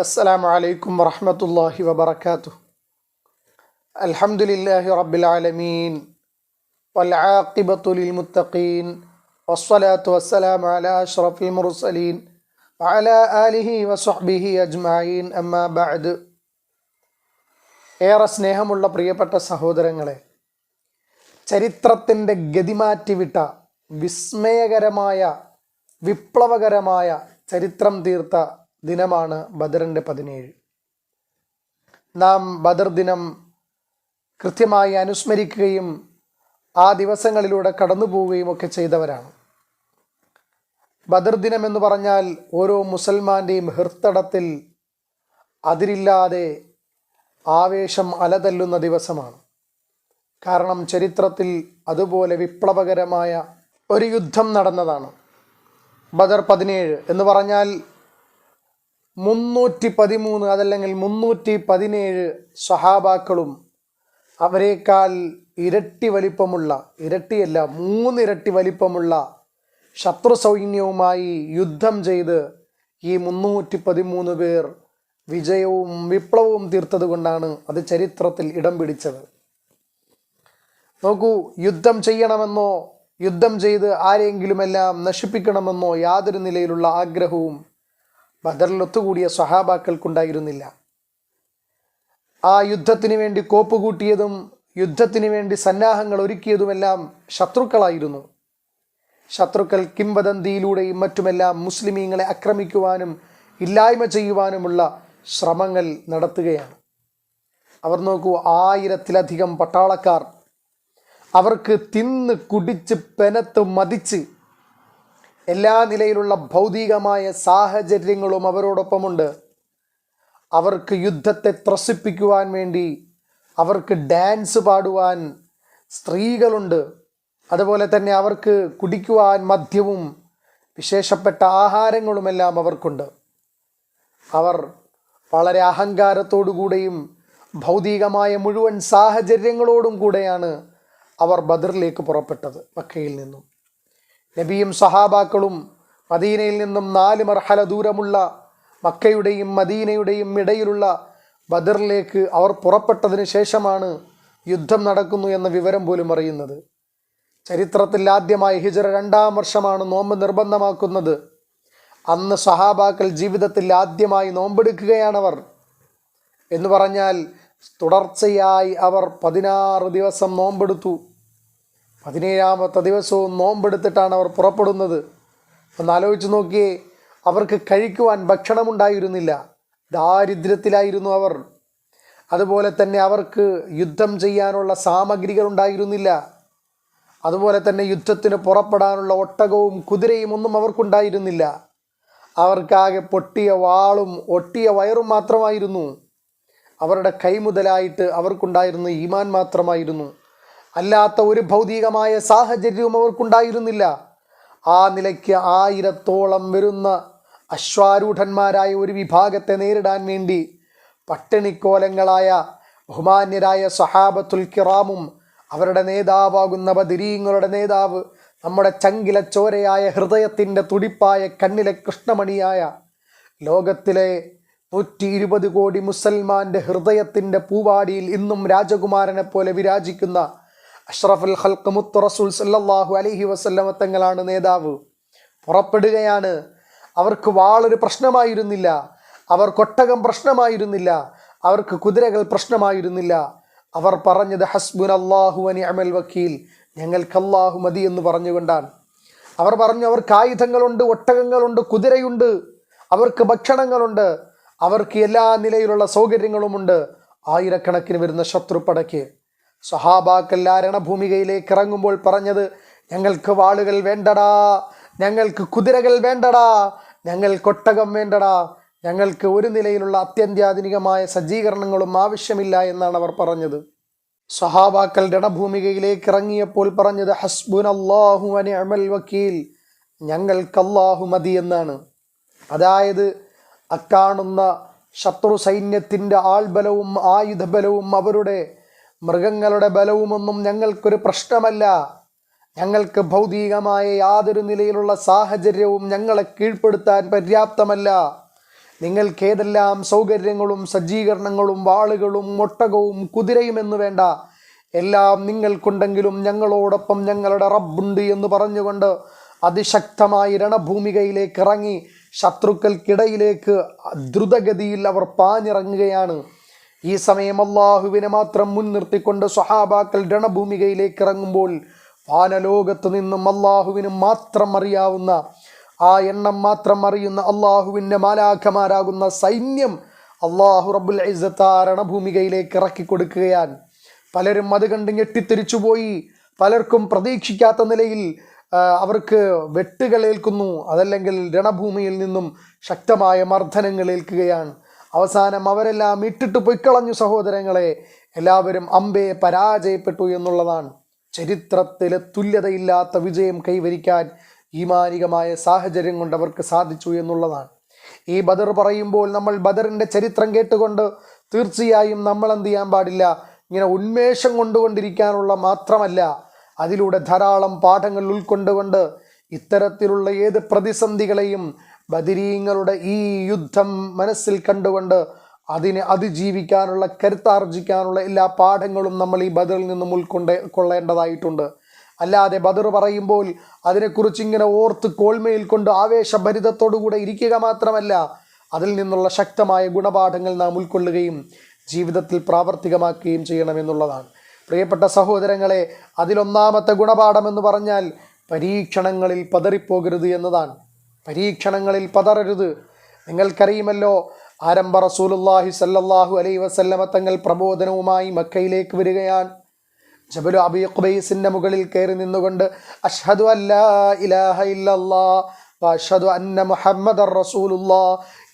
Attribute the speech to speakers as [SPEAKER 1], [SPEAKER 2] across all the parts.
[SPEAKER 1] السلام عليكم ورحمة الله وبركاته الحمد لله رب العالمين والعاقبة للمتقين والصلاة والسلام على أشرف المرسلين وعلى آله وصحبه أجمعين أما بعد ഏറെ സ്നേഹമുള്ള പ്രിയപ്പെട്ട സഹോദരങ്ങളെ ചരിത്രത്തിൻ്റെ ഗതിമാറ്റിവിട്ട വിസ്മയകരമായ വിപ്ലവകരമായ ചരിത്രം തീർത്ത ദിനമാണ് ബദറിന്റെ പതിനേഴ്. നാം ബദർ ദിനം കൃത്യമായി അനുസ്മരിക്കുകയും ആ ദിവസങ്ങളിലൂടെ കടന്നു പോവുകയും ഒക്കെ ചെയ്തവരാണ്. ബദർ ദിനം എന്ന് പറഞ്ഞാൽ ഓരോ മുസൽമാന്റെയും ഹൃത്തടത്തിൽ അതിരില്ലാതെ ആവേശം അലതല്ലുന്ന ദിവസമാണ്. കാരണം ചരിത്രത്തിൽ അതുപോലെ വിപ്ലവകരമായ ഒരു യുദ്ധം നടന്നതാണ്. ബദർ പതിനേഴ് എന്ന് പറഞ്ഞാൽ മുന്നൂറ്റി പതിമൂന്ന് അതല്ലെങ്കിൽ മുന്നൂറ്റി പതിനേഴ് സഹാബാക്കളും അവരെക്കാൾ ഇരട്ടി വലിപ്പമുള്ള ഇരട്ടിയല്ല മൂന്നിരട്ടി വലിപ്പമുള്ള ശത്രു സൈന്യവുമായി യുദ്ധം ചെയ്ത് ഈ മുന്നൂറ്റി പതിമൂന്ന് പേർ വിജയവും വിപ്ലവവും തീർത്തത് കൊണ്ടാണ് അത് ചരിത്രത്തിൽ ഇടം പിടിച്ചത്. നോക്കൂ യുദ്ധം ചെയ്യണമെന്നോ യുദ്ധം ചെയ്ത് ആരെങ്കിലുമെല്ലാം നശിപ്പിക്കണമെന്നോ യാതൊരു നിലയിലുള്ള ആഗ്രഹവും ബദറിൽ സ്വഹാബാക്കൾക്കുണ്ടായിരുന്നില്ല. ആ യുദ്ധത്തിന് വേണ്ടി കോപ്പ് കൂട്ടിയതും യുദ്ധത്തിന് വേണ്ടി സന്നാഹങ്ങൾ ഒരുക്കിയതുമെല്ലാം ശത്രുക്കളായിരുന്നു. ശത്രുക്കൾ കിംവദന്തിയിലൂടെയും മറ്റുമെല്ലാം മുസ്ലിമീങ്ങളെ ആക്രമിക്കുവാനും ഇല്ലായ്മ ചെയ്യുവാനുമുള്ള ശ്രമങ്ങൾ നടത്തുകയാണ്. അവർ നോക്കൂ ആയിരത്തിലധികം പട്ടാളക്കാർ അവർക്ക് തിന്ന് കുടിച്ച് പെനത്ത് മതിച്ച് എല്ലാ നിലയിലുള്ള ഭൗതികമായ സാഹചര്യങ്ങളും അവരോടൊപ്പമുണ്ട്. അവർക്ക് യുദ്ധത്തെ ത്രസിപ്പിക്കുവാൻ വേണ്ടി അവർക്ക് ഡാൻസ് പാടുവാൻ സ്ത്രീകളുണ്ട്. അതുപോലെ തന്നെ അവർക്ക് കുടിക്കുവാൻ മദ്യവും വിശേഷപ്പെട്ട ആഹാരങ്ങളുമെല്ലാം അവർക്കുണ്ട്. അവർ വളരെ അഹങ്കാരത്തോടുകൂടെയും ഭൗതികമായ മുഴുവൻ സാഹചര്യങ്ങളോടും കൂടെയാണ് അവർ ബദറിലേക്ക് പുറപ്പെട്ടത് മക്കയിൽ നിന്നും. നബിയും സഹാബാക്കളും മദീനയിൽ നിന്നും നാല് മർഹല ദൂരമുള്ള മക്കയുടെയും മദീനയുടെയും ഇടയിലുള്ള ബദറിലേക്ക് അവർ പുറപ്പെട്ടതിന് ശേഷമാണ് യുദ്ധം നടക്കുന്നു എന്ന വിവരം പോലും അറിയുന്നത്. ചരിത്രത്തിൽ ആദ്യമായി ഹിജറ രണ്ടാം വർഷമാണ് നോമ്പ് നിർബന്ധമാക്കുന്നത്. അന്ന് സഹാബാക്കൾ ജീവിതത്തിൽ ആദ്യമായി നോമ്പെടുക്കുകയാണവർ. എന്ന് പറഞ്ഞാൽ തുടർച്ചയായി അവർ പതിനാറ് ദിവസം നോമ്പെടുത്തു. പതിനേഴാമത്തെ ദിവസവും നോമ്പെടുത്തിട്ടാണ് അവർ പുറപ്പെടുന്നത്. ഒന്ന് ആലോചിച്ച് നോക്കിയേ അവർക്ക് കഴിക്കുവാൻ ഭക്ഷണമുണ്ടായിരുന്നില്ല. ദാരിദ്ര്യത്തിലായിരുന്നു അവർ. അതുപോലെ തന്നെ അവർക്ക് യുദ്ധം ചെയ്യാനുള്ള സാമഗ്രികൾ ഉണ്ടായിരുന്നില്ല. അതുപോലെ തന്നെ യുദ്ധത്തിന് പുറപ്പെടാനുള്ള ഒട്ടകവും കുതിരയും ഒന്നും അവർക്കുണ്ടായിരുന്നില്ല. അവർക്കാകെ പൊട്ടിയ വാളും ഒട്ടിയ വയറും മാത്രമായിരുന്നു. അവരുടെ കൈമുതലായിട്ട് അവർക്കുണ്ടായിരുന്ന ഈമാൻ മാത്രമായിരുന്നു. അല്ലാത്ത ഒരു ഭൗതികമായ സാഹചര്യവും അവർക്കുണ്ടായിരുന്നില്ല. ആ നിലയ്ക്ക് ആയിരത്തോളം വരുന്ന അശ്വാരൂഢന്മാരായ ഒരു വിഭാഗത്തെ നേരിടാൻ വേണ്ടി പട്ടിണിക്കോലങ്ങളായ ബഹുമാന്യരായ സഹാബത്തുൽ കിറാമും അവരുടെ നേതാവാകുന്ന ബദിരീങ്ങളുടെ നേതാവ് നമ്മുടെ ചങ്കില ചോരയായ ഹൃദയത്തിന്റെ തുടിപ്പായ കണ്ണിലെ കൃഷ്ണമണിയായ ലോകത്തിലെ നൂറ്റി ഇരുപത് കോടി മുസൽമാന്റെ ഹൃദയത്തിന്റെ പൂവാടിയിൽ ഇന്നും രാജകുമാരനെ പോലെ വിരാജിക്കുന്ന അഷ്റഫുൽ ഹൽക്ക് മുത്ത് റസൂൽ സല്ലാഹു അലഹി വസല്ലമ തങ്ങളാണ് നേതാവ്. പുറപ്പെടുകയാണ്. അവർക്ക് വാളൊരു പ്രശ്നമായിരുന്നില്ല. അവർ കൊട്ടകം പ്രശ്നമായിരുന്നില്ല. അവർക്ക് കുതിരകൾ പ്രശ്നമായിരുന്നില്ല. അവർ പറഞ്ഞത് ഹസ്ബുൻ അള്ളാഹു അനി അമൽ വക്കീൽ. ഞങ്ങൾക്ക് അള്ളാഹു മതി എന്ന് പറഞ്ഞുകൊണ്ടാണ്. അവർ പറഞ്ഞു അവർക്ക് ആയുധങ്ങളുണ്ട് ഒട്ടകങ്ങളുണ്ട് കുതിരയുണ്ട്. അവർക്ക് ഭക്ഷണങ്ങളുണ്ട്. അവർക്ക് എല്ലാ നിലയിലുള്ള സൗകര്യങ്ങളുമുണ്ട്. ആയിരക്കണക്കിന് വരുന്ന ശത്രുപ്പടയ്ക്ക്. സഹാബാക്കൽ ഭൂമികയിലേക്ക് ഇറങ്ങുമ്പോൾ പറഞ്ഞത് ഞങ്ങൾക്ക് വാളുകൾ വേണ്ടടാ ഞങ്ങൾക്ക് കുതിരകൾ വേണ്ടടാ ഞങ്ങൾ കൊട്ടകം വേണ്ടടാ ഞങ്ങൾക്ക് ഒരു നിലയിലുള്ള അത്യന്താധുനികമായ സജ്ജീകരണങ്ങളും ആവശ്യമില്ല എന്നാണ് അവർ പറഞ്ഞത്. സഹാബാക്കൾ രണഭൂമികയിലേക്ക് ഇറങ്ങിയപ്പോൾ പറഞ്ഞത് ഹസ്ബുൻ അള്ളാഹു അമൽ വക്കീൽ ഞങ്ങൾക്ക് അള്ളാഹു മതി എന്നാണ്. അതായത് അക്കാണുന്ന ശത്രു സൈന്യത്തിന്റെ ആൾബലവും ആയുധബലവും അവരുടെ മൃഗങ്ങളുടെ ബലവുമൊന്നും ഞങ്ങൾക്കൊരു പ്രശ്നമല്ല. ഞങ്ങൾക്ക് ഭൗതികമായ യാതൊരു നിലയിലുള്ള സാഹചര്യവും ഞങ്ങളെ കീഴ്പ്പെടുത്താൻ പര്യാപ്തമല്ല. നിങ്ങൾക്ക് ഏതെല്ലാം സൗകര്യങ്ങളും സജ്ജീകരണങ്ങളും വാളുകളും ഒട്ടകവും കുതിരയും എന്ന് വേണ്ട. എല്ലാം നിങ്ങൾക്കുണ്ടെങ്കിലും ഞങ്ങളോടൊപ്പം ഞങ്ങളുടെ റബ്ബുണ്ട് എന്ന് പറഞ്ഞുകൊണ്ട് അതിശക്തമായി രണഭൂമികയിലേക്ക് ഇറങ്ങി ശത്രുക്കൾക്കിടയിലേക്ക് ദ്രുതഗതിയിൽ അവർ പാഞ്ഞിറങ്ങുകയാണ്. ഈ സമയം അള്ളാഹുവിനെ മാത്രം മുൻനിർത്തിക്കൊണ്ട് സ്വഹാബാക്കൾ രണഭൂമികയിലേക്ക് ഇറങ്ങുമ്പോൾ വാനലോകത്ത് നിന്നും അള്ളാഹുവിന് മാത്രം അറിയാവുന്ന ആ എണ്ണം മാത്രം അറിയുന്ന അള്ളാഹുവിന്റെ മാലാഖമാരാകുന്ന സൈന്യം അള്ളാഹു റബുൽ ഐസത്താ രണഭൂമികയിലേക്ക് ഇറക്കി കൊടുക്കുകയാൻ പലരും അത് കണ്ട് ഞെട്ടിത്തിരിച്ചു പോയി. പലർക്കും പ്രതീക്ഷിക്കാത്ത നിലയിൽ അവർക്ക് വെട്ടുകളേൽക്കുന്നു അതല്ലെങ്കിൽ രണഭൂമിയിൽ നിന്നും ശക്തമായ മർദ്ദനങ്ങൾ ഏൽക്കുകയാണ്. അവസാനം അവരെല്ലാം ഇട്ടിട്ട് പൊയ്ക്കളഞ്ഞു സഹോദരങ്ങളെ. എല്ലാവരും അമ്പയെ പരാജയപ്പെട്ടു എന്നുള്ളതാണ്. ചരിത്രത്തിലെ തുല്യതയില്ലാത്ത വിജയം കൈവരിക്കാൻ ഈമാനികമായ സാഹചര്യം കൊണ്ട് അവർക്ക് സാധിച്ചു എന്നുള്ളതാണ്. ഈ ബദർ പറയുമ്പോൾ നമ്മൾ ബദറിന്റെ ചരിത്രം കേട്ടുകൊണ്ട് തീർച്ചയായും നമ്മൾ എന്ത് ചെയ്യാൻ പാടില്ല? ഇങ്ങനെ ഉന്മേഷം കൊണ്ടുകൊണ്ടിരിക്കാനുള്ള മാത്രമല്ല അതിലൂടെ ധാരാളം പാഠങ്ങൾ ഉൾക്കൊണ്ടുകൊണ്ട് ഇത്തരത്തിലുള്ള ഏത് പ്രതിസന്ധികളെയും ബദിരീങ്ങളുടെ ഈ യുദ്ധം മനസ്സിൽ കണ്ടുകൊണ്ട് അതിനെ അതിജീവിക്കാനുള്ള കരുത്താർജിക്കാനുള്ള എല്ലാ പാഠങ്ങളും നമ്മൾ ഈ ബദറിൽ നിന്നും ഉൾക്കൊണ്ട് കൊള്ളേണ്ടതായിട്ടുണ്ട്. അല്ലാതെ ബദർ പറയുമ്പോൾ അതിനെക്കുറിച്ച് ഇങ്ങനെ ഓർത്ത് കോൾമയിൽ കൊണ്ട് ആവേശഭരിതത്തോടുകൂടെ ഇരിക്കുക മാത്രമല്ല അതിൽ നിന്നുള്ള ശക്തമായ ഗുണപാഠങ്ങൾ നാം ഉൾക്കൊള്ളുകയും ജീവിതത്തിൽ പ്രാവർത്തികമാക്കുകയും ചെയ്യണമെന്നുള്ളതാണ് പ്രിയപ്പെട്ട സഹോദരങ്ങളെ അതിലൊന്നാമത്തെ ഗുണപാഠം എന്ന് പറഞ്ഞാൽ പരീക്ഷണങ്ങളിൽ പതറിപ്പോകരുത് എന്നതാണ്. പരീക്ഷണങ്ങളിൽ പതറരുത്. നിങ്ങൾക്കറിയുമല്ലോ ആരംഭ റസൂലുല്ലാഹി സല്ലല്ലാഹു അലൈ വസല്ലമ തങ്ങൾ പ്രബോധനവുമായി മക്കയിലേക്ക് വരികയാണ്. ജബലു അബി ഖുബൈസിന്റെ മുകളിൽ കയറി നിന്നുകൊണ്ട് അഷ്ഹദു അല്ലാ ഇലാഹ ഇല്ലല്ലാ അഷ്ഹദു അന്ന മുഹമ്മദ് റസൂലുള്ള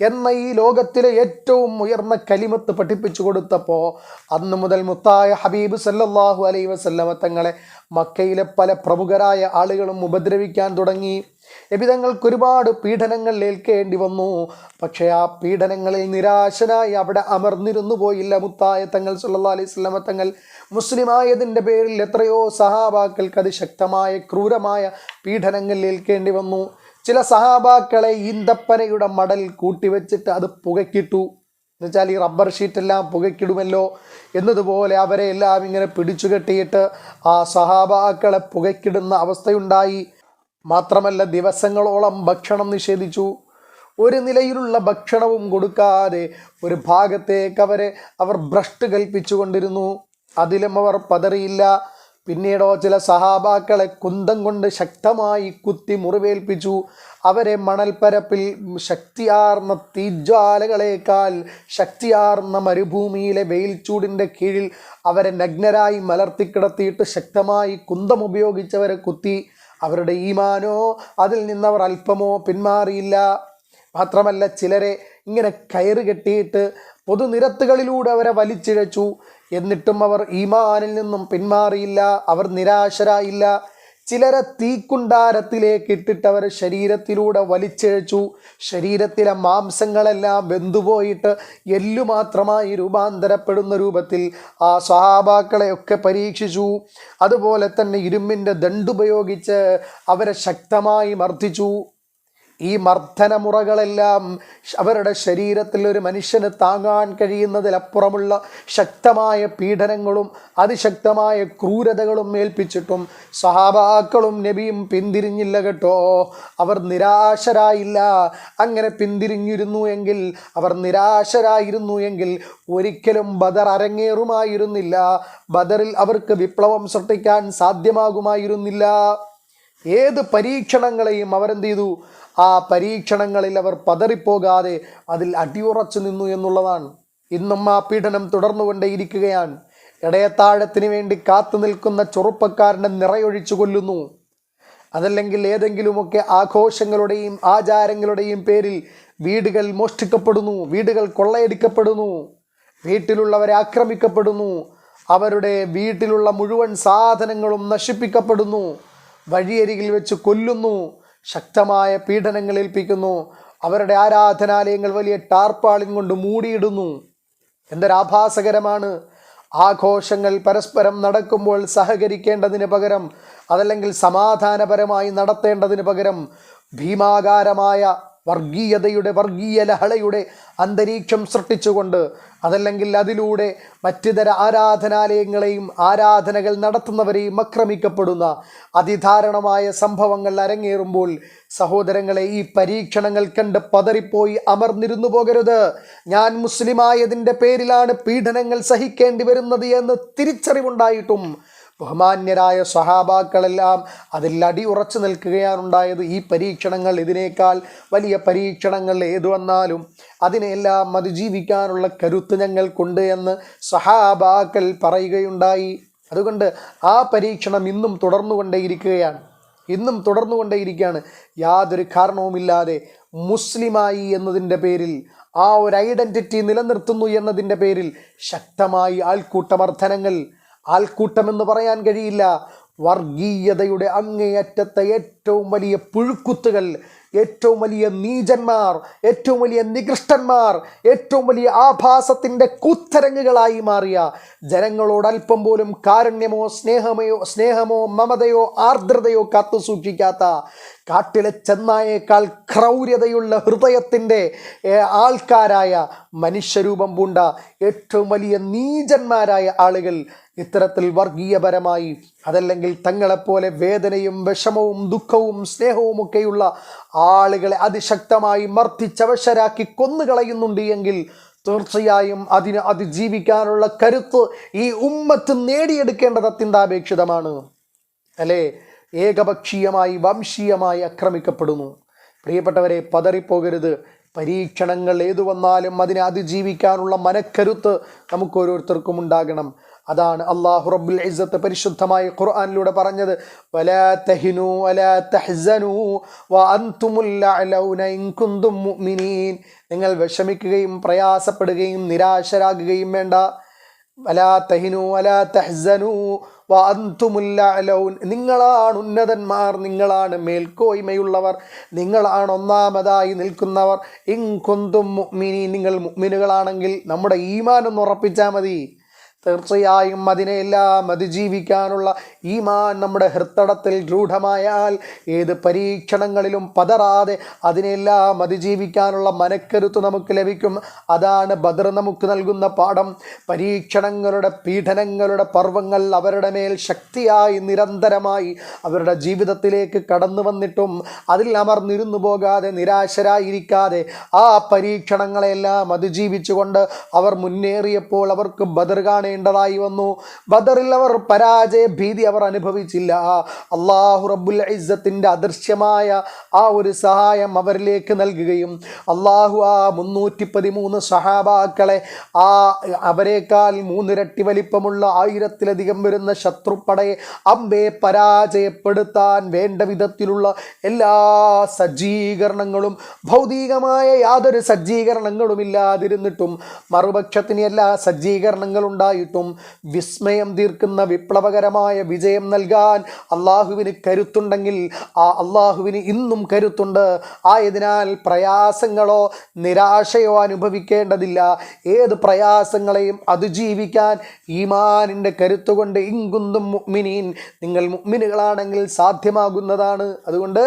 [SPEAKER 1] എന്ന ഈ ലോകത്തിലെ ഏറ്റവും ഉയർന്ന കലിമത്ത് പഠിപ്പിച്ചു കൊടുത്തപ്പോൾ അന്ന് മുതൽ മുത്തായ ഹബീബ് സല്ലാഹു അലൈ വസല്ലമ തങ്ങളെ മക്കയിലെ പല പ്രമുഖരായ ആളുകളും ഉപദ്രവിക്കാൻ തുടങ്ങി. എബിതങ്ങൾക്ക് ഒരുപാട് പീഡനങ്ങൾ ഏൽക്കേണ്ടി വന്നു. പക്ഷേ ആ പീഡനങ്ങളിൽ നിരാശനായി അവിടെ അമർന്നിരുന്നു പോയില്ല മുത്തായ തങ്ങൾ സല്ലാ അലൈഹി വസല്ലമ തങ്ങൾ. മുസ്ലിമായതിന്റെ പേരിൽ എത്രയോ സഹാബാക്കൾക്ക് അതിശക്തമായ ക്രൂരമായ പീഡനങ്ങൾ ഏൽക്കേണ്ടി വന്നു. ചില സഹാബാക്കളെ ഈന്തപ്പനയുടെ മടൽ കൂട്ടിവെച്ചിട്ട് അത് പുകയ്ക്കിട്ടു. എന്നുവെച്ചാൽ ഈ റബ്ബർ ഷീറ്റെല്ലാം പുകയ്ക്കിടുമല്ലോ എന്നതുപോലെ അവരെ എല്ലാം ഇങ്ങനെ പിടിച്ചു കെട്ടിയിട്ട് ആ സഹാബാക്കളെ പുകയ്ക്കിടുന്ന അവസ്ഥയുണ്ടായി. മാത്രമല്ല ദിവസങ്ങളോളം ഭക്ഷണം നിഷേധിച്ചു. ഒരു നിലയിലുള്ള ഭക്ഷണവും കൊടുക്കാതെ ഒരു ഭാഗത്തേക്ക് അവരെ അവർ ഭ്രഷ്ട് കൽപ്പിച്ചു കൊണ്ടിരുന്നു അതിലും അവർ പതറിയില്ല. പിന്നീടോ ചില സഹാബാക്കളെ കുന്തം കൊണ്ട് ശക്തമായി കുത്തി മുറിവേൽപ്പിച്ചു. അവരെ മണൽപ്പരപ്പിൽ ശക്തിയാർന്ന തീജ്വാലകളേക്കാൾ ശക്തിയാർന്ന മരുഭൂമിയിലെ വെയിൽ ചൂടിന്റെ കീഴിൽ അവരെ നഗ്നരായി മലർത്തിക്കിടത്തിയിട്ട് ശക്തമായി കുന്തം ഉപയോഗിച്ചവരെ കുത്തി. അവരുടെ ഈമാനോ അതിൽ നിന്നവർ അല്പമോ പിന്മാറിയില്ല. മാത്രമല്ല ചിലരെ ഇങ്ങനെ കയറ് കെട്ടിയിട്ട് പൊതുനിരത്തുകളിലൂടെ അവരെ വലിച്ചിഴച്ചു. എന്നിട്ടും അവർ ഈമാനിൽ നിന്നും പിന്മാറിയില്ല അവർ നിരാശരായില്ല. ചിലരെ തീക്കുണ്ടാരത്തിലേക്ക് ഇട്ടിട്ട് അവർ ശരീരത്തിലൂടെ വലിച്ചിഴച്ചു. ശരീരത്തിലെ മാംസങ്ങളെല്ലാം വെന്തുപോയിട്ട് എല്ലു മാത്രമായി രൂപാന്തരപ്പെടുന്ന രൂപത്തിൽ ആ സ്വഹാബാക്കളെയൊക്കെ പരീക്ഷിച്ചു. അതുപോലെ തന്നെ ഇരുമ്പിന്റെ ദണ്ടുപയോഗിച്ച് അവരെ ശക്തമായി മർദ്ദിച്ചു. ഈ മർദ്ദനമുറകളെല്ലാം അവരുടെ ശരീരത്തിൽ ഒരു മനുഷ്യന് താങ്ങാൻ കഴിയുന്നതിലപ്പുറമുള്ള ശക്തമായ പീഡനങ്ങളും അതിശക്തമായ ക്രൂരതകളും ഏൽപ്പിച്ചിട്ടും സഹാബാക്കളും നബിയും പിന്തിരിഞ്ഞില്ല കേട്ടോ. അവർ നിരാശരായില്ല. അങ്ങനെ പിന്തിരിഞ്ഞിരുന്നു എങ്കിൽ അവർ നിരാശരായിരുന്നു എങ്കിൽ ഒരിക്കലും ബദർ അരങ്ങേറുമായിരുന്നില്ല. ബദറിൽ അവർക്ക് വിപ്ലവം സൃഷ്ടിക്കാൻ സാധ്യമാകുമായിരുന്നില്ല. ഏത് പരീക്ഷണങ്ങളെയും അവരെന്ത് ചെയ്തു? ആ പരീക്ഷണങ്ങളിൽ അവർ പതറിപ്പോകാതെ അതിൽ അടിയുറച്ചു നിന്നു എന്നുള്ളതാണ്. ഇന്നും ആ പീഡനം തുടർന്നുകൊണ്ടേയിരിക്കുകയാണ്. ഇടയത്താഴത്തിന് വേണ്ടി കാത്തു നിൽക്കുന്ന ചെറുപ്പക്കാരനെ നിറയൊഴിച്ചു കൊല്ലുന്നു. അതല്ലെങ്കിൽ ഏതെങ്കിലുമൊക്കെ ആഘോഷങ്ങളുടെയും ആചാരങ്ങളുടെയും പേരിൽ വീടുകൾ മോഷ്ടിക്കപ്പെടുന്നു വീടുകൾ കൊള്ളയടിക്കപ്പെടുന്നു വീട്ടിലുള്ളവരെ ആക്രമിക്കപ്പെടുന്നു അവരുടെ വീട്ടിലുള്ള മുഴുവൻ സാധനങ്ങളും നശിപ്പിക്കപ്പെടുന്നു വഴിയരികിൽ വെച്ച് കൊല്ലുന്നു ശക്തമായ പീഡനങ്ങൾ ഏൽപ്പിക്കുന്നു അവരുടെ ആരാധനാലയങ്ങൾ വലിയ ടാർപ്പാളിൻ കൊണ്ട് മൂടിയിടുന്നു. എന്തൊരാഭാസകരമാണ് ആഘോഷങ്ങൾ പരസ്പരം നടക്കുമ്പോൾ സഹകരിക്കേണ്ടതിന് പകരം അതല്ലെങ്കിൽ സമാധാനപരമായി നടത്തേണ്ടതിന് പകരം ഭീമാകാരമായ വർഗീയതയുടെ വർഗീയ ലഹളയുടെ അന്തരീക്ഷം സൃഷ്ടിച്ചുകൊണ്ട് അതല്ലെങ്കിൽ അതിലൂടെ മറ്റു തര ആരാധനാലയങ്ങളെയും ആരാധനകൾ നടത്തുന്നവരെയും ആക്രമിക്കപ്പെടുന്ന അതിധാരണമായ സംഭവങ്ങൾ അരങ്ങേറുമ്പോൾ സഹോദരങ്ങളെ ഈ പരീക്ഷണങ്ങൾ കണ്ട് പതറിപ്പോയി അമർന്നിരുന്നു പോകരുത്. ഞാൻ മുസ്ലിമായതിന്റെ പേരിലാണ് പീഡനങ്ങൾ സഹിക്കേണ്ടി വരുന്നത് എന്ന് തിരിച്ചറിവുണ്ടായിട്ടും ബഹുമാന്യരായ സഹാബാക്കളെല്ലാം അതിൽ അടി ഉറച്ചു നിൽക്കുകയാണുണ്ടായത് ഈ പരീക്ഷണങ്ങൾ ഇതിനേക്കാൾ വലിയ പരീക്ഷണങ്ങൾ ഏതു വന്നാലും അതിനെല്ലാം അതിജീവിക്കാനുള്ള കരുത്ത് ഞങ്ങൾക്കുണ്ട് എന്ന് സഹാബാക്കൾ പറയുകയുണ്ടായി. അതുകൊണ്ട് ആ പരീക്ഷണം ഇന്നും തുടർന്നുകൊണ്ടേയിരിക്കുകയാണ്. ഇന്നും തുടർന്നുകൊണ്ടേയിരിക്കുകയാണ്. യാതൊരു കാരണവുമില്ലാതെ മുസ്ലിമായി എന്നതിന്റെ പേരിൽ ആ ഒരു ഐഡന്റിറ്റി നിലനിർത്തുന്നു എന്നതിന്റെ പേരിൽ ശക്തമായി ആൾക്കൂട്ടമർദ്ദനങ്ങൾ ആൾക്കൂട്ടമെന്ന് പറയാൻ കഴിയില്ല. വർഗീയതയുടെ അങ്ങേയറ്റത്തെ ഏറ്റവും വലിയ പുഴുക്കുത്തുകൾ ഏറ്റവും വലിയ നീചന്മാർ ഏറ്റവും വലിയ നികൃഷ്ടന്മാർ ഏറ്റവും വലിയ ആഭാസത്തിന്റെ കുത്തരങ്ങുകളായി മാറിയ. ജനങ്ങളോട് അല്പം പോലും കാരുണ്യമോ സ്നേഹമയോ സ്നേഹമോ മമതയോ ആർദ്രതയോ കാത്തു സൂക്ഷിക്കാത്ത കാട്ടിലെ ചെന്നായേക്കാൾ ക്രൗര്യതയുള്ള ഹൃദയത്തിന്റെ ആൾക്കാരായ മനുഷ്യരൂപം പൂണ്ട ഏറ്റവും വലിയ നീചന്മാരായ ആളുകൾ ഇത്തരത്തിൽ വർഗീയപരമായി അതല്ലെങ്കിൽ തങ്ങളെപ്പോലെ വേദനയും വിഷമവും ദുഃഖവും സ്നേഹവും ഒക്കെയുള്ള ആളുകളെ അതിശക്തമായി മർദ്ദിച്ചവശരാക്കി കൊന്നുകളയുന്നുണ്ട് എങ്കിൽ തീർച്ചയായും അതിന് അതിജീവിക്കാനുള്ള കരുത്ത് ഈ ഉമ്മത്ത് നേടിയെടുക്കേണ്ടത് അത്യന്താപേക്ഷിതമാണ്. അല്ലേ? ഏകപക്ഷീയമായി വംശീയമായി ആക്രമിക്കപ്പെടുന്നു. പ്രിയപ്പെട്ടവരെ പതറിപ്പോകരുത്. പരീക്ഷണങ്ങൾ ഏതു വന്നാലും അതിനെ അതിജീവിക്കാനുള്ള മനക്കരുത്ത് നമുക്ക് ഓരോരുത്തർക്കും ഉണ്ടാകണം. അതാണ് അള്ളാഹു റബ്ബുൽ ഇസ്സത്ത് പരിശുദ്ധമായ ഖുർആാനിലൂടെ പറഞ്ഞത്. വലാ തഹിനു വലാ തഹ്സനു മുഅ്മിനീൻ. നിങ്ങൾ വിഷമിക്കുകയും പ്രയാസപ്പെടുകയും നിരാശരാകുകയും വേണ്ട. വലാ തഹിനു വലാ തഹ്സനു നിങ്ങളാണ് ഉന്നതന്മാർ നിങ്ങളാണ് മേൽക്കോയ്മയുള്ളവർ നിങ്ങളാണ് ഒന്നാമതായി നിൽക്കുന്നവർ. ഇൻ കുന്തും നിങ്ങൾ മുഅ്മിനുകളാണെങ്കിൽ നമ്മുടെ ഈമാൻ ഒന്ന് ഉറപ്പിച്ചാൽ മതി. തീർച്ചയായും അതിനെല്ലാം അതിജീവിക്കാനുള്ള ഈമാൻ നമ്മുടെ ഹൃത്തടത്തിൽ രൂഢമായാൽ ഏത് പരീക്ഷണങ്ങളിലും പതറാതെ അതിനെല്ലാം അതിജീവിക്കാനുള്ള മനക്കരുത്ത് നമുക്ക് ലഭിക്കും. അതാണ് ബദർ നമുക്ക് നൽകുന്ന പാഠം. പരീക്ഷണങ്ങളുടെ പീഡനങ്ങളുടെ പർവങ്ങൾ അവരുടെ മേൽ ശക്തിയായി നിരന്തരമായി അവരുടെ ജീവിതത്തിലേക്ക് കടന്നു വന്നിട്ടും അതിൽ അമർന്നിരുന്നു പോകാതെ നിരാശരായിരിക്കാതെ ആ പരീക്ഷണങ്ങളെല്ലാം അതിജീവിച്ചുകൊണ്ട് അവർ മുന്നേറിയപ്പോൾ അവർക്ക് ബദർ കാണേണ്ടതായി വന്നു. ബദറിൽ അവർ പരാജയ ഭീതി അവർ അനുഭവിച്ചില്ല. അള്ളാഹു റബ്ബുൽ ഇസ്സത്തിന്റെ അദൃശ്യമായ ആ ഒരു സഹായം അവരിലേക്ക് നൽകുകയും അള്ളാഹു ആ മുന്നൂറ്റി പതിമൂന്ന് സഹാബാക്കളെ ആ അവരെക്കാൾ മൂന്നിരട്ടി വലിപ്പമുള്ള ആയിരത്തിലധികം വരുന്ന ശത്രുപ്പടയെ അമ്പെ പരാജയപ്പെടുത്താൻ വേണ്ട വിധത്തിലുള്ള എല്ലാ സജ്ജീകരണങ്ങളും ഭൗതികമായ യാതൊരു സജ്ജീകരണങ്ങളും ഇല്ലാതിരുന്നിട്ടും മറുപക്ഷത്തിന് എല്ലാ സജ്ജീകരണങ്ങളും ഉണ്ടായിട്ടും വിസ്മയം തീർക്കുന്ന വിപ്ലവകരമായ വിജയം നൽകാൻ അള്ളാഹുവിന് കരുത്തുണ്ടെങ്കിൽ ആ അള്ളാഹുവിന് ഇന്നും കരുത്തുണ്ട്. ആയതിനാൽ പ്രയാസങ്ങളോ നിരാശയോ അനുഭവിക്കേണ്ടതില്ല. ഏത് പ്രയാസങ്ങളെയും അതിജീവിക്കാൻ ഈമാനിന്റെ കരുത്തുകൊണ്ട് ഇങ്കുന്തും മുഅ്മിനീൻ. നിങ്ങൾ മുഅ്മിനുകളാണെങ്കിൽ സാധ്യമാകുന്നതാണ്. അതുകൊണ്ട്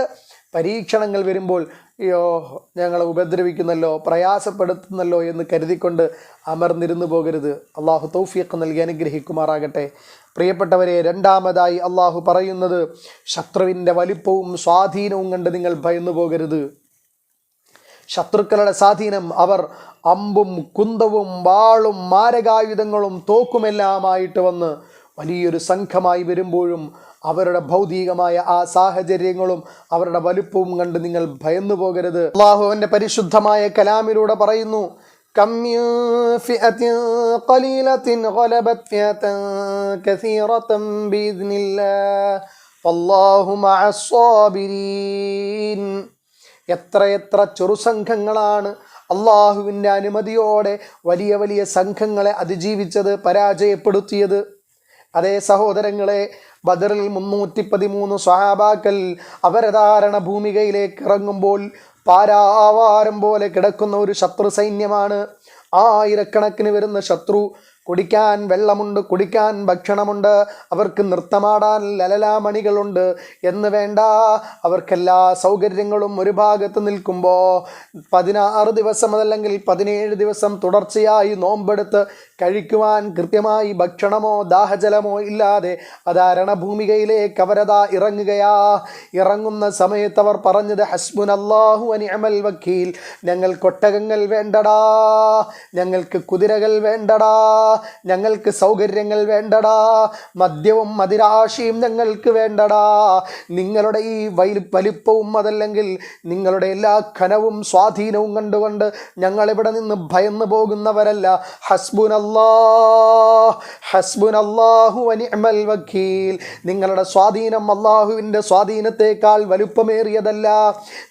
[SPEAKER 1] പരീക്ഷണങ്ങൾ വരുമ്പോൾ അയ്യോ ഞങ്ങളെ ഉപദ്രവിക്കുന്നല്ലോ പ്രയാസപ്പെടുത്തുന്നല്ലോ എന്ന് കരുതിക്കൊണ്ട് അമർന്നിരുന്നു പോകരുത്. അള്ളാഹു തൗഫീഖ് നൽകി അനുഗ്രഹിക്കുമാറാകട്ടെ. പ്രിയപ്പെട്ടവരെ രണ്ടാമതായി അള്ളാഹു പറയുന്നത് ശത്രുവിന്റെ വലിപ്പവും സ്വാധീനവും കണ്ട് നിങ്ങൾ ഭയന്നു പോകരുത്. ശത്രുക്കളുടെ സ്വാധീനം അവർ അമ്പും കുന്തവും വാളും മാരകായുധങ്ങളും തോക്കുമെല്ലാമായിട്ട് വന്ന് വലിയൊരു സംഘമായി വരുമ്പോഴും അവരുടെ ഭൗതികമായ ആ സാഹചര്യങ്ങളും അവരുടെ വലുപ്പവും കണ്ട് നിങ്ങൾ ഭയന്നു പോകരുത്. അള്ളാഹുവിന്റെ പരിശുദ്ധമായ കലാമിലൂടെ പറയുന്നു എത്ര എത്ര ചെറു ചെറുസംഘങ്ങളാണ് അള്ളാഹുവിന്റെ അനുമതിയോടെ വലിയ വലിയ സംഘങ്ങളെ അതിജീവിച്ചത് പരാജയപ്പെടുത്തിയത്. അതേ സഹോദരങ്ങളെ ബദറിൽ മുന്നൂറ്റി പതിമൂന്ന് സ്വഹാബാക്കൽ അവരധാരണ ഭൂമികയിലേക്ക് ഇറങ്ങുമ്പോൾ പാരാവാരം പോലെ കിടക്കുന്ന ഒരു ശത്രു സൈന്യമാണ് ആയിരക്കണക്കിന് വരുന്ന ശത്രു. കുടിക്കാൻ വെള്ളമുണ്ട് കുടിക്കാൻ ഭക്ഷണമുണ്ട് അവർക്ക് നൃത്തമാടാൻ ലലലാമണികളുണ്ട് എന്ന് വേണ്ട. അവർക്കെല്ലാ സൗകര്യങ്ങളും ഒരു ഭാഗത്ത് നിൽക്കുമ്പോൾ പതിനാറ് ദിവസം അതല്ലെങ്കിൽ പതിനേഴ് ദിവസം തുടർച്ചയായി നോമ്പെടുത്ത് കഴിക്കുവാൻ കൃത്യമായി ഭക്ഷണമോ ദാഹജലമോ ഇല്ലാതെ അതാ രണഭൂമികയിലേക്ക് അവരതാ ഇറങ്ങുകയാ. ഇറങ്ങുന്ന സമയത്ത് അവർ പറഞ്ഞത് ഹസ്ബുൻ അള്ളാഹു അനിഅമൽ വക്കീൽ ഞങ്ങൾ കൊട്ടകങ്ങൾ വേണ്ടടാ ഞങ്ങൾക്ക് കുതിരകൾ വേണ്ടടാ. ഞങ്ങൾക്ക് സൗകര്യങ്ങൾ വേണ്ടടാ. മദ്യവും മതിരാശിയും ഞങ്ങൾക്ക് വേണ്ടടാ. നിങ്ങളുടെ ഈ വലി വലിപ്പവും അതല്ലെങ്കിൽ നിങ്ങളുടെ എല്ലാ ഖനവും സ്വാധീനവും കണ്ടുകൊണ്ട് ഞങ്ങളിവിടെ നിന്ന് ഭയന്നു പോകുന്നവരല്ല. ഹസ്ബുൻ അള്ളാഹു അനിഅമൽ വക്കീൽ. നിങ്ങളുടെ സ്വാധീനം അള്ളാഹുവിന്റെ സ്വാധീനത്തെക്കാൾ വലുപ്പമേറിയതല്ല.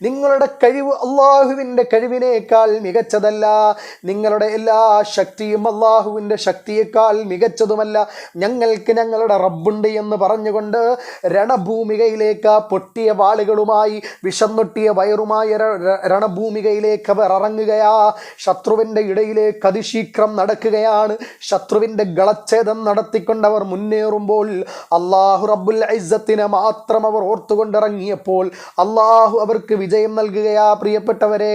[SPEAKER 1] നിങ്ങളുടെ കഴിവ് അള്ളാഹുവിന്റെ കഴിവിനേക്കാൾ മികച്ചതല്ല. നിങ്ങളുടെ എല്ലാ ശക്തിയും അള്ളാഹുവിന്റെ ശക്തിയേക്കാൾ മികച്ചതുമല്ല. ഞങ്ങൾക്ക് ഞങ്ങളുടെ റബ്ബുണ്ട് എന്ന് പറഞ്ഞുകൊണ്ട് രണഭൂമികയിലേക്ക് പൊട്ടിയ വാളുകളുമായി വിഷന്നൊട്ടിയ വയറുമായ രണഭൂമികയിലേക്ക് അവർ ഇറങ്ങുകയാ. ശത്രുവിന്റെ ഇടയിലേക്ക് അതിശീക്രം നടക്കുകയാണ്. ശത്രുവിന്റെ ഗളച്ഛേദം നടത്തിക്കൊണ്ട് അവർ മുന്നേറുമ്പോൾ അള്ളാഹു റബ്ബുൽ ഐസത്തിനെ മാത്രം അവർ ഓർത്തുകൊണ്ടിറങ്ങിയപ്പോൾ അള്ളാഹു അവർക്ക് വിജയം നൽകുകയാ. പ്രിയപ്പെട്ടവരെ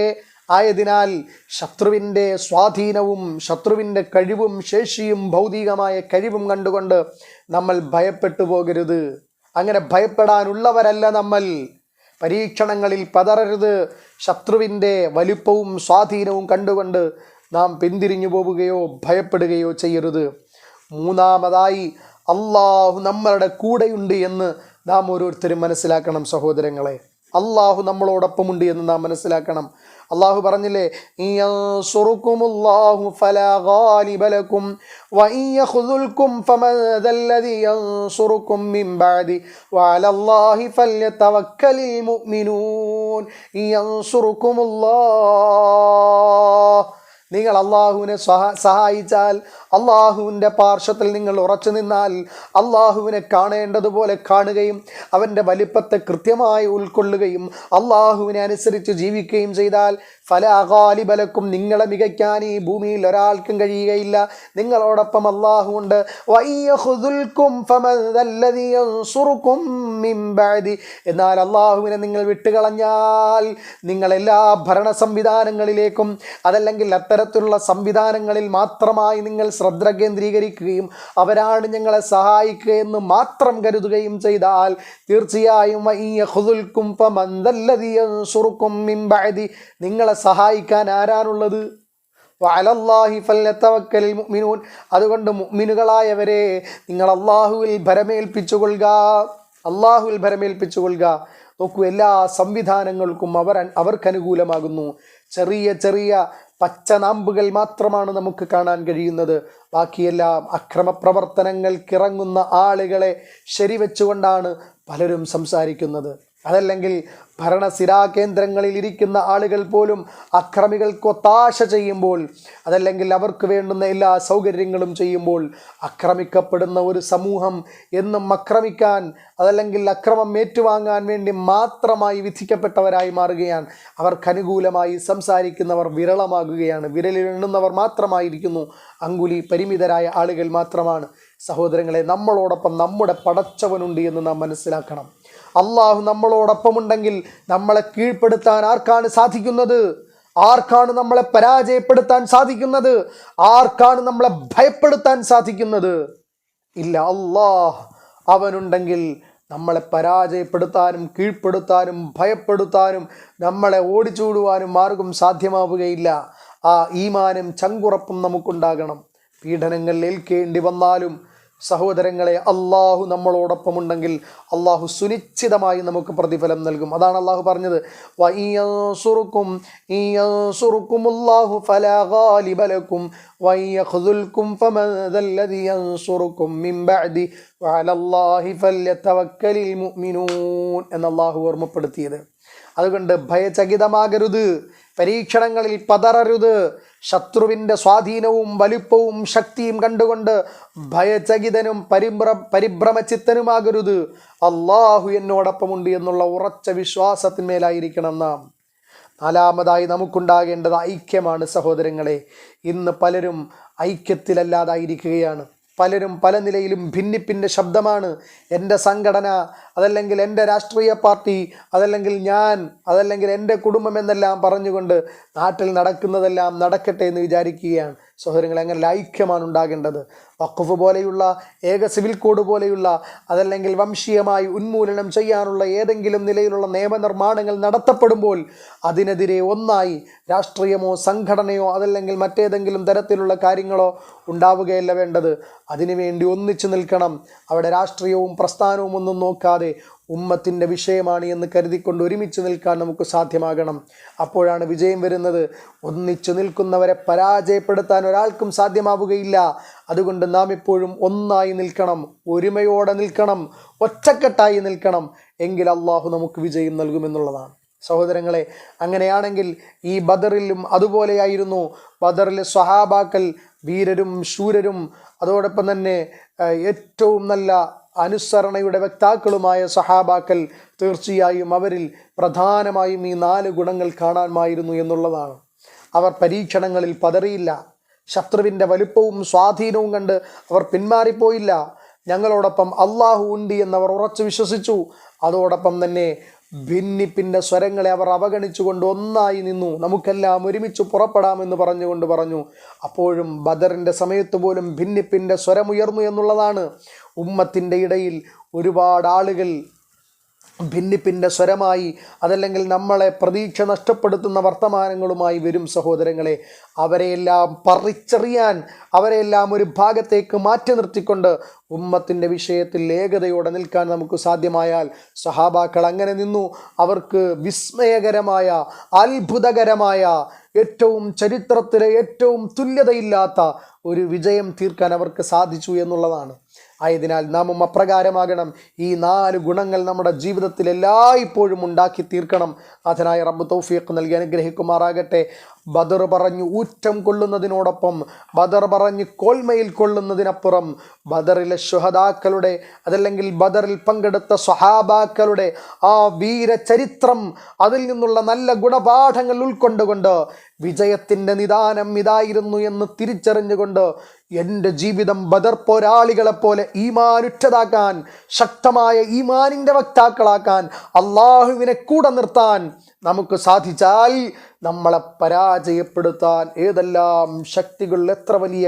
[SPEAKER 1] ആയതിനാൽ ശത്രുവിന്റെ സ്വാധീനവും ശത്രുവിന്റെ കഴിവും ശേഷിയും ഭൗതികമായ കഴിവും കണ്ടുകൊണ്ട് നമ്മൾ ഭയപ്പെട്ടു പോകരുത്. അങ്ങനെ ഭയപ്പെടാനുള്ളവരല്ല നമ്മൾ. പരീക്ഷണങ്ങളിൽ പതറരുത്. ശത്രുവിന്റെ വലുപ്പവും സ്വാധീനവും കണ്ടുകൊണ്ട് നാം പിന്തിരിഞ്ഞു പോവുകയോ ഭയപ്പെടുകയോ ചെയ്യരുത്. മൂന്നാമതായി അള്ളാഹു നമ്മളുടെ കൂടെയുണ്ട് എന്ന് നാം ഓരോരുത്തരും മനസ്സിലാക്കണം സഹോദരങ്ങളെ. അള്ളാഹു നമ്മളോടൊപ്പമുണ്ട് എന്ന് നാം മനസ്സിലാക്കണം. അള്ളാഹു പറഞ്ഞില്ലേ നിങ്ങൾ അള്ളാഹുവിനെ സഹ സഹായിച്ചാൽ അള്ളാഹുവിന്റെ പാർശ്വത്തിൽ നിങ്ങൾ ഉറച്ചു നിന്നാൽ അള്ളാഹുവിനെ കാണേണ്ടതുപോലെ കാണുകയും അവന്റെ വലിപ്പത്തെ കൃത്യമായി ഉൾക്കൊള്ളുകയും അള്ളാഹുവിനെ അനുസരിച്ച് ജീവിക്കുകയും ചെയ്താൽ ഫല അകാലിബലക്കും നിങ്ങളെ മികയ്ക്കാൻ ഈ ഭൂമിയിൽ ഒരാൾക്കും കഴിയുകയില്ല നിങ്ങളോടൊപ്പം അള്ളാഹു ഉണ്ട്. എന്നാൽ അള്ളാഹുവിനെ നിങ്ങൾ വിട്ടുകളഞ്ഞാൽ നിങ്ങൾ എല്ലാ ഭരണ സംവിധാനങ്ങളിലേക്കും അതല്ലെങ്കിൽ അത്തരത്തിലുള്ള സംവിധാനങ്ങളിൽ മാത്രമായി നിങ്ങൾ ശ്രദ്ധ കേന്ദ്രീകരിക്കുകയും അവരാണ് ഞങ്ങളെ സഹായിക്കുകയെന്ന് മാത്രം കരുതുകയും ചെയ്താൽ തീർച്ചയായും. നിങ്ങളെ സഹായിക്കാൻ ആരാണുള്ളത്? മുഅ്മിനൂൻ. അതുകൊണ്ട് മുഅ്മിനുകളായവരെ നിങ്ങൾ അള്ളാഹുവിൽ ഭരമേൽപ്പിച്ചുകൊള്ളുക. അള്ളാഹുവിൽ ഭരമേൽപ്പിച്ചുകൊള്ളുക. നോക്കൂ എല്ലാ സംവിധാനങ്ങൾക്കും അവർ അവർക്കനുകൂലമാകുന്നു ചെറിയ ചെറിയ പച്ചനാമ്പുകൾ മാത്രമാണ് നമുക്ക് കാണാൻ കഴിയുന്നത്. ബാക്കിയെല്ലാം അക്രമപ്രവർത്തനങ്ങൾക്കിറങ്ങുന്ന ആളുകളെ ശരിവെച്ചുകൊണ്ടാണ് പലരും സംസാരിക്കുന്നത്. അതല്ലെങ്കിൽ ഭരണസിരാ കേന്ദ്രങ്ങളിൽ ഇരിക്കുന്ന ആളുകൾ പോലും അക്രമികൾക്ക് ഒത്താശ ചെയ്യുമ്പോൾ അതല്ലെങ്കിൽ അവർക്ക് വേണ്ടുന്ന എല്ലാ സൗകര്യങ്ങളും ചെയ്യുമ്പോൾ അക്രമിക്കപ്പെടുന്ന ഒരു സമൂഹം എന്നും അക്രമിക്കാൻ അതല്ലെങ്കിൽ അക്രമം ഏറ്റുവാങ്ങാൻ വേണ്ടി മാത്രമായി വിധിക്കപ്പെട്ടവരായി മാറുകയാണ്. അവർക്ക് അനുകൂലമായി സംസാരിക്കുന്നവർ വിരളമാകുകയാണ്. വിരലിലെണ്ണുന്നവർ മാത്രമായിരിക്കുന്നു. അങ്കുലി പരിമിതരായ ആളുകൾ മാത്രമാണ്. സഹോദരങ്ങളെ നമ്മളോടൊപ്പം നമ്മുടെ പടച്ചവനുണ്ട് എന്ന് നാം മനസ്സിലാക്കണം. അള്ളാഹു നമ്മളോടൊപ്പമുണ്ടെങ്കിൽ നമ്മളെ കീഴ്പ്പെടുത്താൻ ആർക്കാണ് സാധിക്കുന്നത്? ആർക്കാണ് നമ്മളെ പരാജയപ്പെടുത്താൻ സാധിക്കുന്നത്? ആർക്കാണ് നമ്മളെ ഭയപ്പെടുത്താൻ സാധിക്കുന്നത്? ഇല്ല അള്ളാഹ് അവനുണ്ടെങ്കിൽ നമ്മളെ പരാജയപ്പെടുത്താനും കീഴ്പ്പെടുത്താനും ഭയപ്പെടുത്താനും നമ്മളെ ഓടിച്ചൂടുവാനും മാർഗം സാധ്യമാവുകയില്ല. ആ ഈമാനും ചങ്കുറപ്പും നമുക്കുണ്ടാകണം. പീഡനങ്ങൾ ഏൽക്കേണ്ടി വന്നാലും സഹോദരങ്ങളെ അള്ളാഹു നമ്മളോടൊപ്പമുണ്ടെങ്കിൽ അള്ളാഹു സുനിശ്ചിതമായി നമുക്ക് പ്രതിഫലം നൽകും. അതാണ് അള്ളാഹു പറഞ്ഞത്. എന്ന് ഓർമ്മപ്പെടുത്തിയത്. അതുകൊണ്ട് ഭയചകിതമാകരുത്. പരീക്ഷണങ്ങളിൽ പതറരുത്. ശത്രുവിന്റെ സ്വാധീനവും വലിപ്പവും ശക്തിയും കണ്ടുകൊണ്ട് ഭയചകിതനും പരിഭ്ര പരിഭ്രമചിത്തനുമാകരുത്. അള്ളാഹു എന്നോടൊപ്പമുണ്ട് എന്നുള്ള ഉറച്ച വിശ്വാസത്തിന്മേലായിരിക്കണം നാം. നാലാമതായി നമുക്കുണ്ടാകേണ്ടത് ഐക്യമാണ് സഹോദരങ്ങളെ. ഇന്ന് പലരും ഐക്യത്തിലല്ലാതായിരിക്കുകയാണ്. പലരും പല നിലയിലും ഭിന്നിപ്പിന്റെ ശബ്ദമാണ്. എന്റെ സംഘടന അതല്ലെങ്കിൽ എന്റെ രാഷ്ട്രീയ പാർട്ടി അതല്ലെങ്കിൽ ഞാൻ അതല്ലെങ്കിൽ എന്റെ കുടുംബം എന്നെല്ലാം പറഞ്ഞുകൊണ്ട് നാട്ടിൽ നടക്കുന്നതെല്ലാം നടക്കട്ടെ എന്ന് വിചാരിക്കുകയാണ്. സഹോദരങ്ങൾ അങ്ങനെ ഐക്യമാണ് ഉണ്ടാകേണ്ടത് വഖഫ് പോലെയുള്ള ഏക സിവിൽ കോഡ് പോലെയുള്ള അതല്ലെങ്കിൽ വംശീയമായി ഉന്മൂലനം ചെയ്യാനുള്ള ഏതെങ്കിലും നിലയിലുള്ള നിയമനിർമ്മാണങ്ങൾ നടത്തപ്പെടുമ്പോൾ അതിനെതിരെ ഒന്നായി രാഷ്ട്രീയമോ സംഘടനയോ അതല്ലെങ്കിൽ മറ്റേതെങ്കിലും തരത്തിലുള്ള കാര്യങ്ങളോ ഉണ്ടാവുകയല്ല വേണ്ടത്. അതിനുവേണ്ടി ഒന്നിച്ചു നിൽക്കണം. അവിടെ രാഷ്ട്രീയവും പ്രസ്ഥാനവും ഒന്നും നോക്കാതെ ഉമ്മത്തിന്റെ വിഷയമാണ് എന്ന് കരുതിക്കൊണ്ട് ഒരുമിച്ച് നിൽക്കാൻ നമുക്ക് സാധ്യമാകണം. അപ്പോഴാണ് വിജയം വരുന്നത്. ഒന്നിച്ചു നിൽക്കുന്നവരെ പരാജയപ്പെടുത്താൻ ഒരാൾക്കും സാധ്യമാവുകയില്ല. അതുകൊണ്ട് നാം എപ്പോഴും ഒന്നായി നിൽക്കണം. ഒരുമയോടെ നിൽക്കണം. ഒറ്റക്കെട്ടായി നിൽക്കണം. എങ്കിൽ അള്ളാഹു നമുക്ക് വിജയം നൽകുമെന്നുള്ളതാണ്. സഹോദരങ്ങളെ അങ്ങനെയാണെങ്കിൽ ഈ ബദറിലും അതുപോലെയായിരുന്നു. ബദറിലെ സ്വഹാബാക്കൽ വീരരും ശൂരരും അതോടൊപ്പം തന്നെ ഏറ്റവും നല്ല അനുസരണയുടെ വക്താക്കളുമായ സഹാബാക്കൾ തീർച്ചയായും അവരിൽ പ്രധാനമായും ഈ നാല് ഗുണങ്ങൾ കാണാൻമായിരുന്നു എന്നുള്ളതാണ്. അവർ പരീക്ഷണങ്ങളിൽ പതറിയില്ല. ശത്രുവിന്റെ വലുപ്പവും സ്വാധീനവും കണ്ട് അവർ പിന്മാറിപ്പോയില്ല. ഞങ്ങളോടൊപ്പം അള്ളാഹു ഉണ്ട് എന്നവർ ഉറച്ചു വിശ്വസിച്ചു. അതോടൊപ്പം തന്നെ ഭിന്നിപ്പിന്റെ സ്വരങ്ങളെ അവർ അവഗണിച്ചുകൊണ്ട് ഒന്നായി നിന്നു. നമുക്കെല്ലാം ഒരുമിച്ച് പുറപ്പെടാമെന്ന് പറഞ്ഞുകൊണ്ട് പറഞ്ഞു. അപ്പോഴും ബദറിന്റെ സമയത്ത് പോലും ഭിന്നിപ്പിന്റെ സ്വരമുയർന്നു എന്നുള്ളതാണ്. ഉമ്മത്തിന്റെ ഇടയിൽ ഒരുപാട് ആളുകൾ ഭിന്നിപ്പിന്റെ സ്വരമായി അതല്ലെങ്കിൽ നമ്മളെ പ്രതീക്ഷ നഷ്ടപ്പെടുത്തുന്ന വർത്തമാനങ്ങളുമായി വരും സഹോദരങ്ങളെ അവരെയെല്ലാം പറിച്ചെറിയാൻ അവരെയെല്ലാം ഒരു ഭാഗത്തേക്ക് മാറ്റി നിർത്തിക്കൊണ്ട് ഉമ്മത്തിന്റെ വിഷയത്തിൽ ഏകതയോടെ നിൽക്കാൻ നമുക്ക് സാധ്യമായാൽ സഹാബാക്കൾ അങ്ങനെ നിന്നു. അവർക്ക് വിസ്മയകരമായ അത്ഭുതകരമായ ഏറ്റവും ചരിത്രത്തിലെ ഏറ്റവും തുല്യതയില്ലാത്ത ഒരു വിജയം തീർക്കാൻ അവർക്ക് സാധിച്ചു എന്നുള്ളതാണ്. ആയതിനാൽ നാമും അപ്രകാരമാകണം ഈ നാല് ഗുണങ്ങൾ നമ്മുടെ ജീവിതത്തിൽ എല്ലായ്പ്പോഴും ഉണ്ടാക്കി തീർക്കണം. അതിനായി റബ്ബ് തൗഫീഖ് നൽകി അനുഗ്രഹിക്കുമാറാകട്ടെ. ബദർ പറഞ്ഞു ഊറ്റം കൊള്ളുന്നതിനോടൊപ്പം ബദർ പറഞ്ഞ് കോൽമയിൽ കൊള്ളുന്നതിനപ്പുറം ബദറിലെ ശുഹദാക്കളുടെ അതല്ലെങ്കിൽ ബദറിൽ പങ്കെടുത്ത സ്വഹാബാക്കളുടെ ആ വീരചരിത്രം അതിൽ നിന്നുള്ള നല്ല ഗുണപാഠങ്ങൾ ഉൾക്കൊണ്ടുകൊണ്ട് വിജയത്തിന്റെ നിദാനം ഇതായിരുന്നു എന്ന് തിരിച്ചറിഞ്ഞുകൊണ്ട് എന്റെ ജീവിതം ബദർ പോരാളികളെപ്പോലെ ഈമാനുറ്റതാക്കാൻ ശക്തമായ ഈമാനിന്റെ വക്താക്കളാക്കാൻ അള്ളാഹുവിനെ കൂടെ നിർത്താൻ നമുക്ക് സാധിച്ചാൽ നമ്മളെ പരാജയപ്പെടുത്താൻ ഏതെല്ലാം ശക്തികൾ എത്ര വലിയ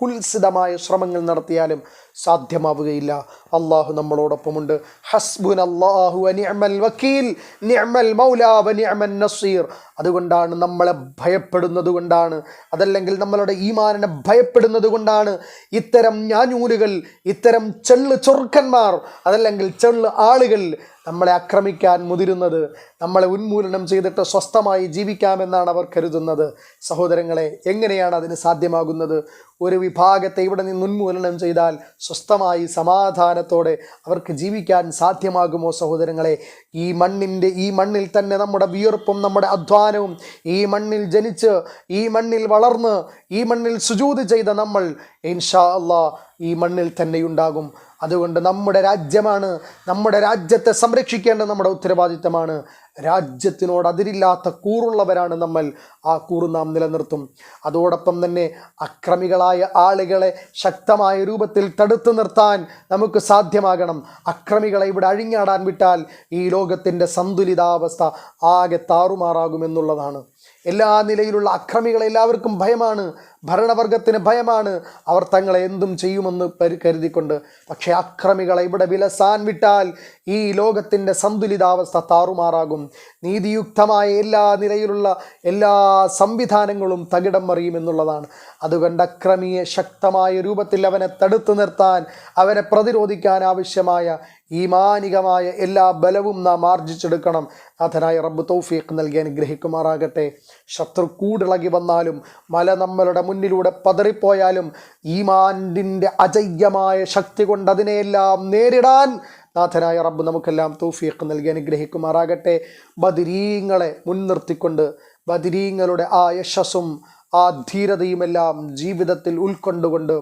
[SPEAKER 1] കുൽസിതമായ ശ്രമങ്ങൾ നടത്തിയാലും സാധ്യമാവുകയില്ല. അള്ളാഹു നമ്മളോടൊപ്പമുണ്ട്. ഹസ്ബുൻ അള്ളാഹു നിഅമൽ വക്കീൽ നിഅമൽ മൗല വ നിഅമൻ നസീർ. അതുകൊണ്ടാണ് നമ്മളെ ഭയപ്പെടുന്നത് കൊണ്ടാണ്. അതല്ലെങ്കിൽ നമ്മളുടെ ഈമാനെ ഭയപ്പെടുന്നത് കൊണ്ടാണ് ഇത്തരം ഞാനൂലുകൾ ഇത്തരം ചെള്ള് ചൊറുക്കന്മാർ അതല്ലെങ്കിൽ ചെള്ള് ആളുകൾ നമ്മളെ ആക്രമിക്കാൻ മുതിരുന്നത് നമ്മളെ ഉന്മൂലനം ചെയ്തിട്ട് സ്വസ്ഥമായി ജീവിക്കാമെന്നാണ് അവർ കരുതുന്നത്. സഹോദരങ്ങളെ എങ്ങനെയാണ് അതിന് സാധ്യമാകുന്നത്? ഒരു വിഭാഗത്തെ ഇവിടെ നിന്ന് ഉന്മൂലനം ചെയ്താൽ സ്വസ്ഥമായി സമാധാനത്തോടെ അവർക്ക് ജീവിക്കാൻ സാധ്യമാകുമോ സഹോദരങ്ങളെ? ഈ മണ്ണിന്റെ ഈ മണ്ണിൽ തന്നെ നമ്മുടെ വിയർപ്പും നമ്മുടെ അധ്വാനവും ഈ മണ്ണിൽ ജനിച്ച് ഈ മണ്ണിൽ വളർന്ന് ഈ മണ്ണിൽ സുജൂത് ചെയ്ത നമ്മൾ ഇൻഷാ അള്ളാ ഈ മണ്ണിൽ തന്നെയുണ്ടാകും. അതുകൊണ്ട് നമ്മുടെ രാജ്യമാണ് നമ്മുടെ രാജ്യത്തെ സംരക്ഷിക്കേണ്ട നമ്മുടെ ഉത്തരവാദിത്തമാണ്. രാജ്യത്തിനോട് അതിരില്ലാത്ത കൂറുള്ളവരാണ് നമ്മൾ. ആ കൂറ് നാം നിലനിർത്തും. അതോടൊപ്പം തന്നെ അക്രമികളായ ആളുകളെ ശക്തമായ രൂപത്തിൽ തടുത്തു നിർത്താൻ നമുക്ക് സാധ്യമാകണം. അക്രമികളെ ഇവിടെ അഴിഞ്ഞാടാൻ വിട്ടാൽ ഈ ലോകത്തിന്റെ സന്തുലിതാവസ്ഥ ആകെ താറുമാറാകുമെന്നുള്ളതാണ്. എല്ലാ നിലയിലുള്ള അക്രമികളെ എല്ലാവർക്കും ഭയമാണ് ഭരണവർഗത്തിന് ഭയമാണ്. അവർ തങ്ങളെ എന്തും ചെയ്യുമെന്ന് കരുതിക്കൊണ്ട്. പക്ഷേ അക്രമികളെ ഇവിടെ വിലസാൻ വിട്ടാൽ ഈ ലോകത്തിന്റെ സന്തുലിതാവസ്ഥ താറുമാറാകും. നീതിയുക്തമായ എല്ലാ നിലയിലുള്ള എല്ലാ സംവിധാനങ്ങളും തകിടം മറിയുമെന്നുള്ളതാണ് അതുകൊണ്ട് അക്രമിയെ ശക്തമായ രൂപത്തിൽ അവനെ തടുത്തു നിർത്താൻ അവനെ പ്രതിരോധിക്കാൻ ആവശ്യമായ ഈമാനികമായ എല്ലാ ബലവും നാം ആർജിച്ചെടുക്കണം. നാഥനായ റബ്ബ് തൗഫീഖ് നൽകി അനുഗ്രഹിക്കുമാറാകട്ടെ. ശത്രു കൂടിളകി വന്നാലും മല നമ്മളുടെ മുന്നിലൂടെ പതറിപ്പോയാലും ഈമാനിന്റെ അജയ്യമായ ശക്തി കൊണ്ട് അതിനെയെല്ലാം നേരിടാൻ നാഥനായ റബ്ബ് നമുക്കെല്ലാം തൗഫീഖ് നൽകി അനുഗ്രഹിക്കുമാറാകട്ടെ. ബദിരീങ്ങളെ മുൻനിർത്തിക്കൊണ്ട് ബദിരീങ്ങളുടെ ആ യശസ്സും ആ ധീരതയുമെല്ലാം ജീവിതത്തിൽ ഉൾക്കൊണ്ടുകൊണ്ട്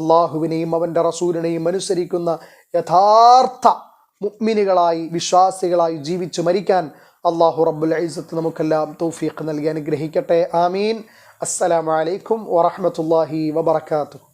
[SPEAKER 1] അള്ളാഹുവിനെയും അവന്റെ റസൂലിനെയും അനുസരിക്കുന്ന യഥാർത്ഥ മുഗ്മിനുകളായി വിശ്വാസികളായി ജീവിച്ച് മരിക്കാൻ അള്ളാഹു റബ്ബുൽ ഐസത്ത് നമുക്കെല്ലാം തൗഫീഖ് നൽകി അനുഗ്രഹിക്കട്ടെ. ആമീൻ. അസ്സലാമലൈക്കും വറഹ്മത്തുള്ളാഹി വബറകാതുഹു.